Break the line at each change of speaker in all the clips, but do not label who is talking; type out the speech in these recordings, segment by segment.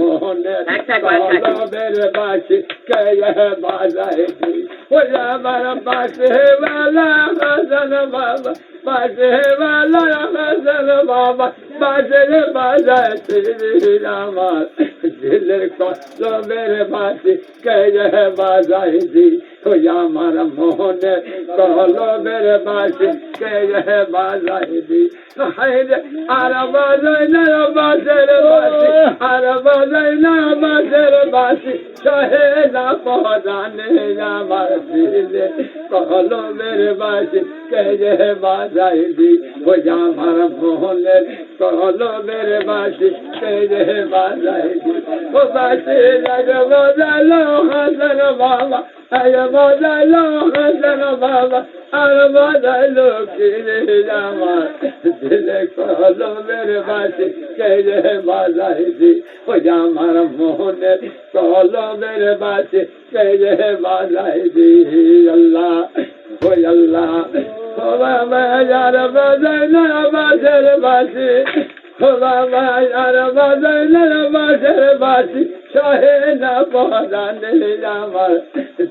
মনের
কলমের বাসি কে বাজায় তুই ওরে আমার পাশে বালা হাসান বাবা পাশে বালা হাসান আর বাসি আর না বাসের বাসি সহে না পদানে আমার দিলে কলমের বাসি, কে যে বাজায় দি, ওই আমার মোহনের কলমের বাসি, কে যে বাজায় দি। ও বাসি লাগ বাজালো হাসান বাবা আয় বাজালো হাসান বাবা আমার দিলে কলমের বাসি কে যে বাজায় দি ওই আমার মোহনের কলমের বাসি কে যে বাজায় দি আল্লাহ ওই আল্লাহ ও বাবা যার বাজায় না বাসের বাসি ও বাবা যার বাজায় না বাসের বাসি সহে না পদানে আমার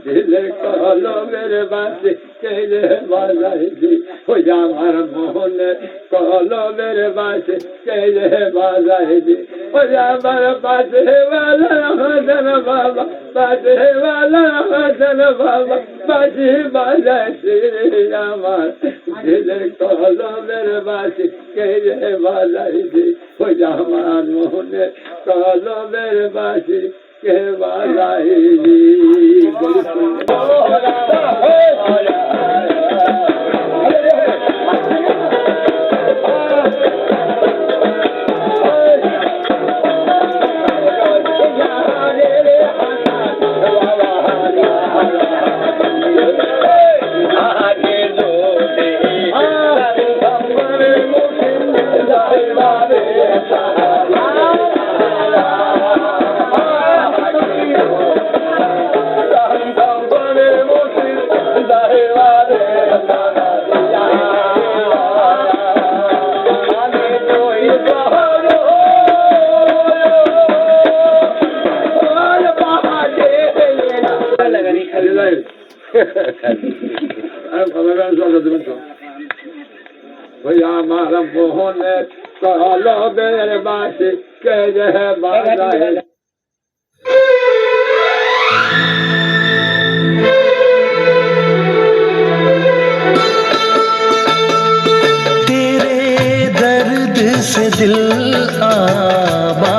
দিলে কলমের বাসি কে যে বাজায় দি ওই আমার মোহনের কলমের বাসি কে যে দি ওই আমার বাসে বালা হাসান বাবা বাসে বালা হাসান বাবা বাসি শ্রী আমার দিলের কলমের বাসি কে যে দি ওই আমার মোহনের কলমের বাসি কে אני חליל להם. חברים שלו כתובים שם. ויאמר המוהנת, קהלו
ברבשי, כדה בזית. से दिल आबा